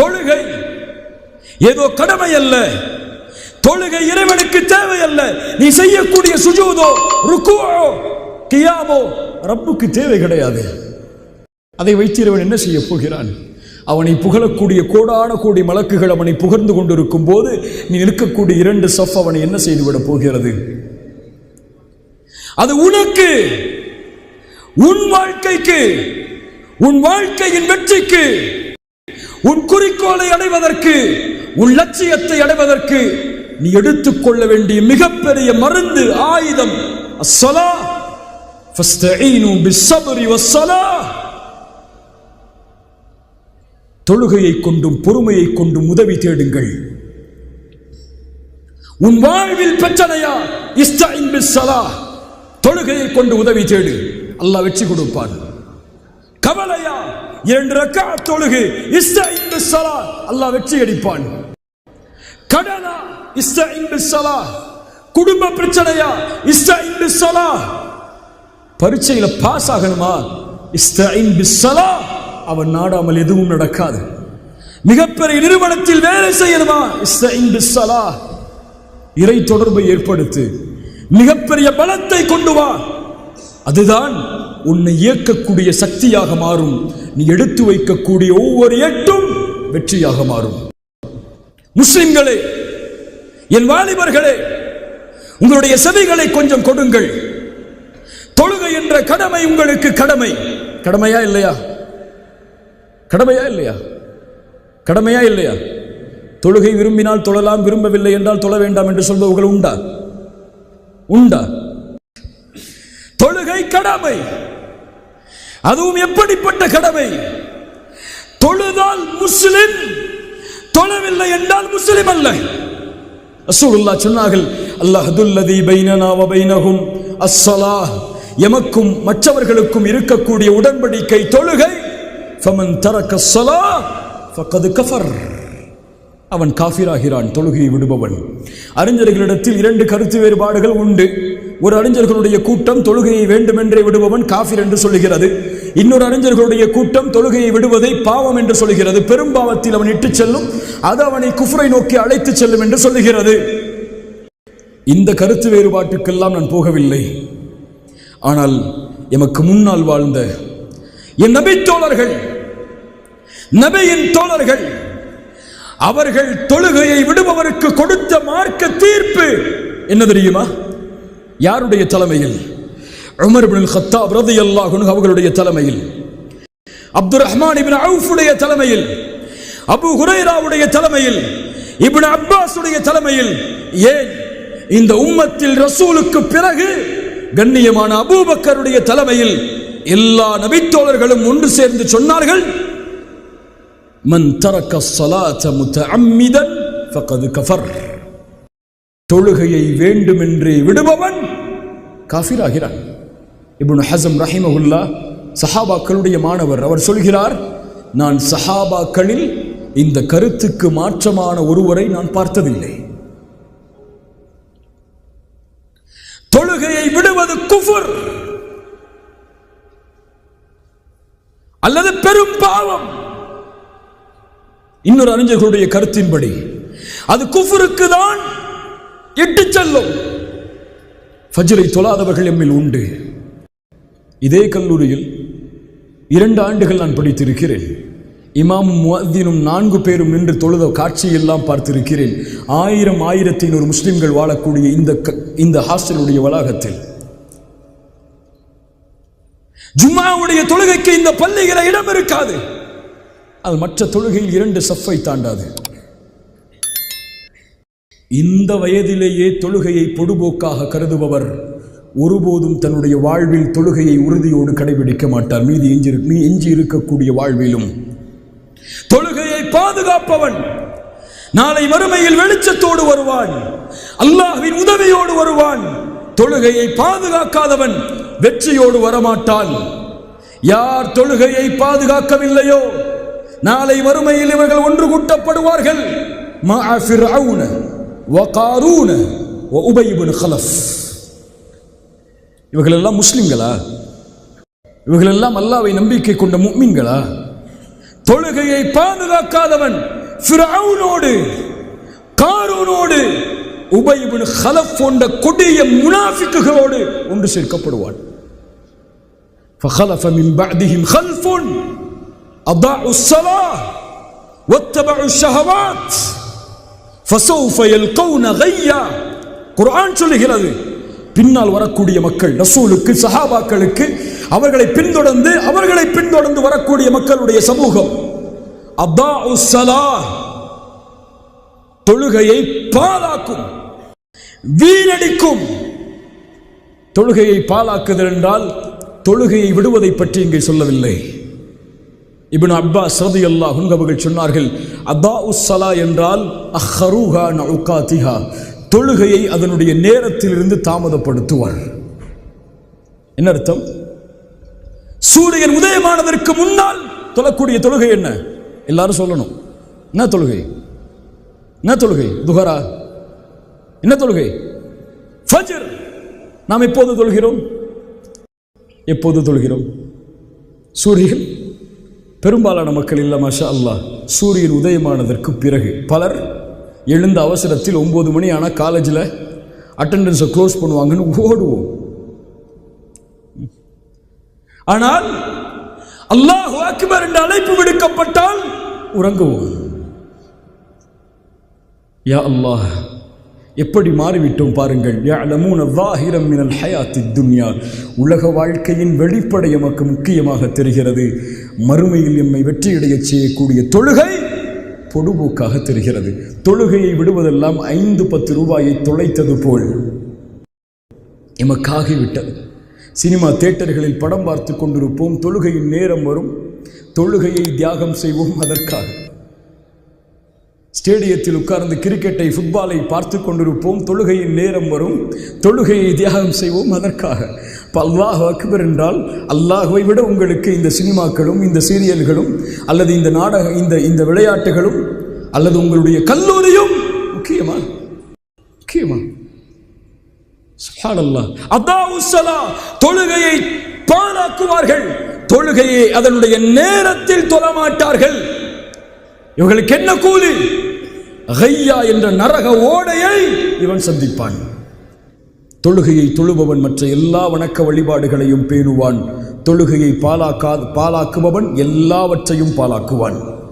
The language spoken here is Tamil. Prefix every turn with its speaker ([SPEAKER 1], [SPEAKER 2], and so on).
[SPEAKER 1] தொழுகை ஏதோ கடமை அல்ல தொழுகை இறைவனுக்கு தேவை அல்ல நீ செய்யக்கூடிய சுஜூதோ ருக்குவோ கியாமோ ரப்புக்கு தேவை கிடையாது. அதை வைத்து இறைவன் என்ன செய்ய போகிறான்? அவனை புகழக்கூடிய கோடான கோடி மலக்குகள் அவனை புகழ்ந்து கொண்டிருக்கும் போது நீ நிற்கக்கூடிய இரண்டு சஃப் அவனை என்ன செய்துவிடப் போகிறது? அது உனக்கு உன் வாழ்க்கைக்கு உன் வாழ்க்கையின் வெற்றிக்கு உன் குறிக்கோளை அடைவதற்கு உன் லட்சியத்தை அடைவதற்கு நீ எடுத்துக்கொள்ள வேண்டிய மிகப்பெரிய மருந்து ஆயுதம் அஸ்ஸலா. ஃபஸ்தஈனு வஸ்ஸலா. தொழுகையை கொண்டும் பொறுமையை கொண்டும் உதவி தேடுங்கள். உன் வாழ்வில் பிரச்சனையா? இஸ்தாயின் பிஸ்ஸலா. தொழுகையை கொண்டு உதவி தேடு. அல்லாஹ் வெற்றி கொடுப்பான். கவலையா? இரண்டு ரக்கா தொழுகு. இஸ்தாயின் சலா அல்லாஹ் வெற்றி அடிப்பான். கடனா? இஸ்தாயின் சலா குடும்ப பிரச்சனையா? இஸ்தாயின் சலா பரீட்சையில பாஸ் ஆகணுமா? இஸ்தாயின் பிஸ்ஸலா அவன் நாடாமல் எதுவும் நடக்காது. மிகப்பெரிய நிறுவனத்தில் வேலை செய்யணுமா? இஸ்தாயின் பிஸ்ஸலா இறை தொடர்பை ஏற்படுத்து. மிகப்பெரிய பலத்தை கொண்டு வா. அதுதான் உன்னை இயக்கக்கூடிய சக்தியாக மாறும். நீ எடுத்து வைக்கக்கூடிய ஒவ்வொரு எட்டும் வெற்றியாக மாறும். முஸ்லிம்களே என் வாலிபர்களே உங்களுடைய செவிகளை கொஞ்சம் கொடுங்கள். தொழுகை என்ற கடமை உங்களுக்கு கடமை. கடமையா இல்லையா? கடமையா இல்லையா? கடமையா இல்லையா? தொழுகை விரும்பினால் தொழலாம் விரும்பவில்லை என்றால் தொழ வேண்டாம் என்று சொல்பவர்கள் உண்டா? உண்டா? தொழுகை கடமை. அதுவும் எப்படிப்பட்ட கடமை? தொழுதால் முஸ்லிம் தொழவில்லை என்றால் முஸ்லிம் அல்ல. ரசூலுல்லாஹ் சொன்னார்கள் அல்லாஹதுல்லதி பைனனா வ பைனஹும் அஸ்ஸலாஹ். எமக்கும் மற்றவர்களுக்கும் இருக்கக்கூடிய உடன்படிக்கை தொழுகை. ஃபமன் தரக்க ஸலாஹ் ஃபக்கது கஃபர். அவன் காஃபிராகிறான் தொழுகையை விடுபவன். அறிஞர்களிடத்தில் இரண்டு கருத்து வேறுபாடுகள் உண்டு. ஒரு அறிஞர்களுடைய கூட்டம் தொழுகையை வேண்டுமென்றே விடுபவன் காஃபிர் என்று சொல்லுகிறது. இன்னொரு அறிஞர்களுடைய கூட்டம் தொழுகையை விடுவதை பாவம் என்று சொல்லுகிறது. பெரும்பாவத்தில் அவன் இட்டுச் செல்லும் அது அவனை குஃப்ரை நோக்கி அழைத்துச் செல்லும் என்று சொல்லுகிறது. இந்த கருத்து வேறுபாட்டுக்கெல்லாம் நான் போகவில்லை. ஆனால் எமக்கு முன்னால் வாழ்ந்த என் நபி தோழர்கள் நபியின் தோழர்கள் அவர்கள் தொழுகையை விடுபவருக்கு கொடுத்த மார்க்க தீர்ப்பு. என்ன தெரியுமா? யாருடைய தலைமையில்? உமர் பின் ஹத்தாப் ரலியல்லாஹு அன்ஹு அவர்களுடைய தலைமையில். அப்துல் ரஹ்மான் இபின் அவுஃபுடைய தலைமையில். அபு ஹுரைராவுடைய தலைமையில். இபின் அப்பாஸுடைய தலைமையில். ஏன்? இந்த உம்மத்தில் ரசூலுக்கு பிறகு கண்ணியமான அபூபக்கருடைய தலைமையில் எல்லா நபித்தோழர்களும் ஒன்று சேர்ந்து சொன்னார்கள் மன் தரக்க ஸலாத்த முத்தஅம்மிதன் ஃபகது கஃபர் தொழுகையை வேண்டுமென்றே விடுபவன் காஃபிராகிறான். இப்னு ஹசம் ரஹிமகுல்லா சஹாபாக்களுடைய மாணவர் அவர் சொல்கிறார் நான் சஹாபாக்களில் இந்த கருத்துக்கு மாற்றமான ஒருவரை நான் பார்த்ததில்லை. தொழுகையை விடுவது குஃபுர் அல்லது பெரும் பாவம். இன்னொரு அறிஞர்களுடைய கருத்தின்படி அது குஃபருக்கு தான் இட்டு செல்லும். ஃபஜ்ரை தொழாதவர்கள் எம்மில் உண்டு. இதே கல்லூரியில் இரண்டு ஆண்டுகள் நான் படித்திருக்கிறேன். இமாமும் முஅத்தினும் நான்கு பேரும் நின்று தொழுத காட்சியெல்லாம் பார்த்திருக்கிறேன். ஆயிரம் ஆயிரத்தி ஐநூறு முஸ்லிம்கள் வாழக்கூடிய இந்த க- இந்த ஹாஸ்டலுடைய வளாகத்தில். ஜும்மாவுடைய தொழுகைக்கு இந்த பள்ளிகளை இடம் இருக்காது. அது மற்ற தொழுகையில் இரண்டு சஃப்பை தாண்டாது. இந்த வயதிலேயே தொழுகையை பொடுபோக்காக கருதுபவர் ஒருபோதும் தன்னுடைய வாழ்வில் தொழுகையை உறுதியோடு கடைபிடிக்க மாட்டார். மீதி எஞ்சி மீ எஞ்சி இருக்கக்கூடிய வாழ்விலும். தொழுகையை பாதுகாப்பவன் நாளை மறுமையில் வெளிச்சத்தோடு வருவான். அல்லாஹ்வின் உதவியோடு வருவான். தொழுகையை பாதுகாக்காதவன் வெற்றியோடு வரமாட்டான். யார் தொழுகையை பாதுகாக்கவில்லையோ நாளை மறுமையில் இவர்கள் ஒன்று கூட்டப்படுவார்கள் மஅ ஃபிர்அவுன வகாரூன வஉபை இப்னு கலஃப் இவர்களெல்லாம் முஸ்லிம்களா இவர்களெல்லாம் அல்லாவை நம்பிக்கை கொண்ட முக்மீன்களா தொழுகையை பாதுகாக்காதவன் ஃபிரௌனோடு காரூனோடு உபயிபின் ஹலப் போன்ற கொடிய முனாஃபிக்குகளோடு ஒன்று சேர்க்கப்படுவான் فخلف من بعدهم خلف أضاعوا الصلاة واتبعوا الشهوات فسوف يلقون غيا குர்ஆன் சொல்லுகிறது பின்னால் வரக்கூடிய மக்கள் ரசூலுக்கு சஹாபாக்களுக்கு அவர்களை பின்தொடர்ந்து அவர்களை பின்தொடர்ந்து வரக்கூடிய மக்களுடைய சமூகம் அதாஉ ஸலாஹ் தொழுகையை பாலாக்கும் வீணடிக்கும் தொழுகையை பாலாக்குதல் என்றால் தொழுகையை விடுவதை பற்றி இங்கே சொல்லவில்லை இபின் அப்பா சதி அன்ஹு அவர்கள் சொன்னார்கள் அதாஉ உஸ்ஸலா என்றால் அஹ்ருஹா நஉகாதிஹா தொழுகையை அதனுடைய நேரத்திலிருந்து தாமதப்படுத்துவாள் என்ன அர்த்தம்? சூரியன் உதயமானதற்கு முன்னால் தொழக்கூடிய தொழுகை என்ன? எல்லாரும் சொல்லணும். என்ன தொழுகை? என்ன தொழுகை? துஹரா? என்ன தொழுகை? ஃபஜர். நாம் எப்போது தொழுகிறோம்? எப்போது தொழுகிறோம்? சூரியன் பெரும்பாலான மக்கள் இல்லை மஷா அல்லாஹ் சூரியன் உதயமானதற்கு பிறகு பலர் எழுந்த அவசரத்தில் ஒம்பது மணி ஆனால் காலேஜில் அட்டெண்டன்ஸை க்ளோஸ் பண்ணுவாங்கன்னு ஓடுவோம். ஆனால் அல்லாஹ் அக்பர் என்ற அழைப்பு விடுக்கப்பட்டால் உறங்குவோம். யா அல்லாஹ் எப்படி மாறிவிட்டோம் பாருங்கள். யாழமூன வாஹிரம் மினல் ஹயாத்தி துன்யா உலக வாழ்க்கையின் வெளிப்படை எமக்கு முக்கியமாக தெரிகிறது. மறுமையில் எம்மை வெற்றியடையச் செய்யக்கூடிய தொழுகை பொடுபோக்காக தெரிகிறது. தொழுகையை விடுவதெல்லாம் ஐந்து பத்து ரூபாயை தொலைத்தது போல். எமக்காகிவிட்டது. சினிமா தேட்டர்களில் படம் பார்த்து கொண்டிருப்போம். தொழுகையின் நேரம் வரும். தொழுகையை தியாகம் செய்வோம். அதற்காக. ஸ்டேடியத்தில் உட்கார்ந்து கிரிக்கெட்டை ஃபுட்பாலை பார்த்து கொண்டிருப்போம். தொழுகையின் நேரம் வரும். தொழுகையை தியாகம் செய்வோம் அதற்காக. இப்போ அல்லாஹ் அக்பர் என்றால் அல்லாஹுவை விட உங்களுக்கு இந்த சினிமாக்களும் இந்த சீரியல்களும் அல்லது இந்த நாடக இந்த இந்த விளையாட்டுகளும் அல்லது உங்களுடைய கல்லூரியும் முக்கியமா? முக்கியமா? தொழுகையை பாழாக்குவார்கள். தொழுகையை அதனுடைய நேரத்தில் தொழமாட்டார்கள். இவர்களுக்கு என்ன கூலி? ஹையா என்ற நரக ஓடையை இவன் சந்திப்பான். தொழுகையை தொழுபவன் மற்ற எல்லா வணக்க வழிபாடுகளையும் பேணுவான். தொழுகையை பாலாக்கா பாலாக்குபவன் எல்லாவற்றையும் பாலாக்குவான்.